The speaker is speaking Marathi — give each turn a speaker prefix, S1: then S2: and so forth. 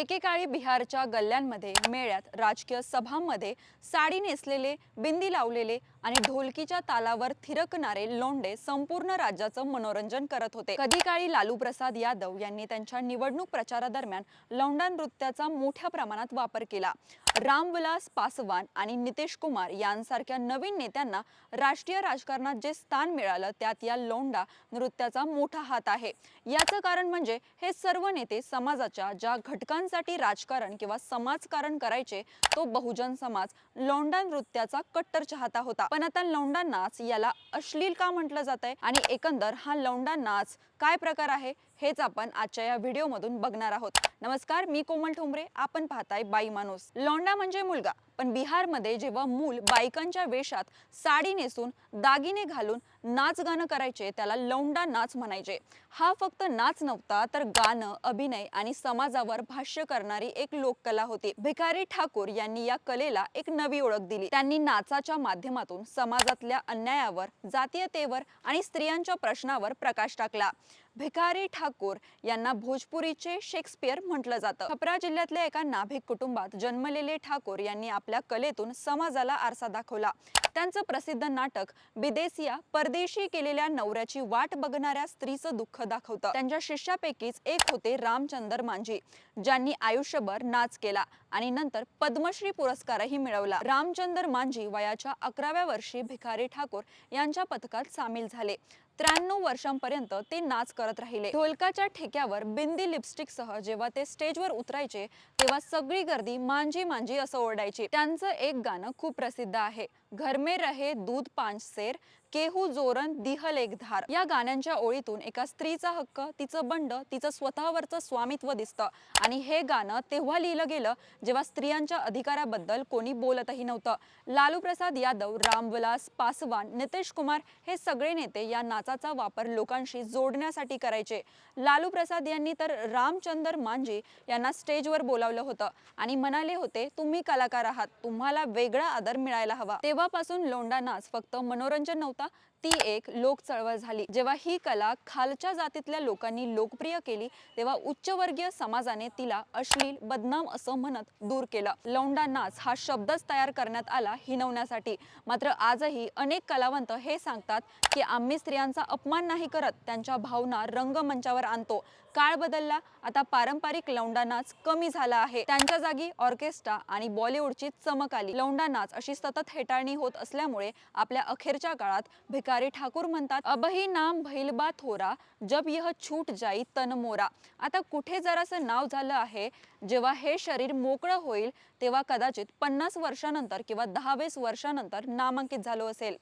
S1: एकेकाळी बिहारच्या गल्ल्यांमध्ये मेळ्यात राजकीय सभांमध्ये साडी नेसलेले बिंदी लावलेले आणि ढोलकीच्या तालावर थिरकणारे लोंडे संपूर्ण राज्याचं मनोरंजन करत होते. कधी काळी लालू प्रसाद यादव यांनी त्यांच्या निवडणूक प्रचारादरम्यान लौंडा नृत्याचा मोठ्या प्रमाणात वापर केला. रामविलास पासवान आणि नितेश कुमार यांसारख्या नवीन नेत्यांना राष्ट्रीय राजकारणात जे स्थान मिळालं त्यात या लोंडा नृत्याचा मोठा हात आहे. याचं कारण म्हणजे हे सर्व नेते समाजाच्या ज्या घटकांसाठी राजकारण किंवा समाजकारण करायचे तो बहुजन समाज लोंडा नृत्याचा कट्टर चाहता होता. पण आता लौंडा नाच याला अश्लील का म्हटलं जात आहे आणि एकंदर हा लौंडा नाच काय प्रकार आहे हेच आपण आजच्या या व्हिडिओमधून बघणार आहोत. नमस्कार मी कोमल ठोंबरे. आपण पाहताय बाई माणूस. लोंडा म्हणजे मुलगा. पण बिहारमध्ये जेव्हा मूल बायकांच्या वेशात साडी नेसून दागिने घालून नाच गाणं करायचे त्याला लौंडा नाच म्हणायचे. हा फक्त नाच नव्हता तर गाणं अभिनय आणि समाजावर भाष्य करणारी एक लोककला होती. भिकारी ठाकूर यांनी या कलेला एक नवी ओळख दिली. त्यांनी नाचाच्या माध्यमातून समाजातल्या अन्यायावर जातीयतेवर आणि स्त्रियांच्या प्रश्नावर प्रकाश टाकला. भिकारी ठाकूर यांना भोजपुरीचे शेक्सपियर म्हटलं जातं. छपरा जिल्ह्यातल्या एका नाभिक कुटुंबात जन्मलेले ठाकूर यांनी आपल्या कलेतून समाजाला आरसा दाखवला. त्यांचं प्रसिद्ध नाटक बिदेसिया परदेशी केलेल्या नवऱ्याची वाट बघणाऱ्या स्त्रीचं दुःख दाखवतं. त्यांच्या शिष्यापैकीच एक होते रामचंद्र मांझी ज्यांनी आयुष्यभर नाच केला आणि नंतर पद्मश्री पुरस्कारही मिळवला. रामचंद्र मांझी वयाच्या अकराव्या वर्षी भिकारी ठाकूर यांच्या पथकात सामील झाले. त्र्याण्णव वर्षांपर्यंत ते नाच करत राहिले. ढोलकाच्या ठेक्यावर बिंदी लिपस्टिक सह जेव्हा ते स्टेजवर उतरायचे तेव्हा सगळी गर्दी मांजी मांजी असं ओरडायची. त्यांचं एक गाणं खूप प्रसिद्ध आहे. घर में रहे दूध पांच सेर केहू जोरन दिहल एक धार. या गाण्यांच्या ओळीतून एका स्त्रीचा हक्क तिचं बंड तिचं स्वतःवरचं स्वामित्व दिसतं. आणि हे गाणं तेव्हा लिहिलं गेलं जेव्हा स्त्रियांच्या अधिकाराबद्दल कोणी बोलतही नव्हतं. लालू प्रसाद यादव रामविलास पासवान नितीश कुमार हे सगळे नेते या नाचाचा वापर लोकांशी जोडण्यासाठी करायचे. लालू प्रसाद यांनी तर रामचंदर मांजी यांना स्टेजवर बोलावलं होतं. आणि म्हणाले होते तुम्ही कलाकार आहात. तुम्हाला वेगळा आदर मिळायला हवा. तेव्हा तेव्हापासून लोंढा नाच फक्त मनोरंजन नव्हता ती एक लोक चळवळ झाली. जेव्हा ही कला खालच्या जातीतल्या लोकांनी लोकप्रिय केली तेव्हा उच्चवर्गीय समाजाने तिला अश्लील बदनाम असं म्हणत दूर केलं. लौंडा नाच हा शब्दच तयार करण्यात आला हिनवण्यासाठी मात्र आजही अनेक कलावंत हे सांगतात की आम्ही स्त्रियांचा अपमान नाही करत त्यांच्या भावना रंगमंचावर आणतो. काळ बदलला आता पारंपरिक लौंडा नाच कमी झाला आहे. त्यांच्या जागी ऑर्केस्ट्रा आणि बॉलिवूडची चमक आली. लौंडा नाच अशी सतत हेटाळणी होत असल्यामुळे आपल्या अखेरच्या काळात भिक भिकारी ठाकूर म्हणतात अबही नाम भैलबा थोरा जब यह छूट जाई तन मोरा. आता कुठे जरासं नाव झालं आहे जेव्हा हे शरीर मोकळं होईल तेव्हा कदाचित पन्नास वर्षानंतर किंवा दहावीस वर्षानंतर नामांकित झालो असेल.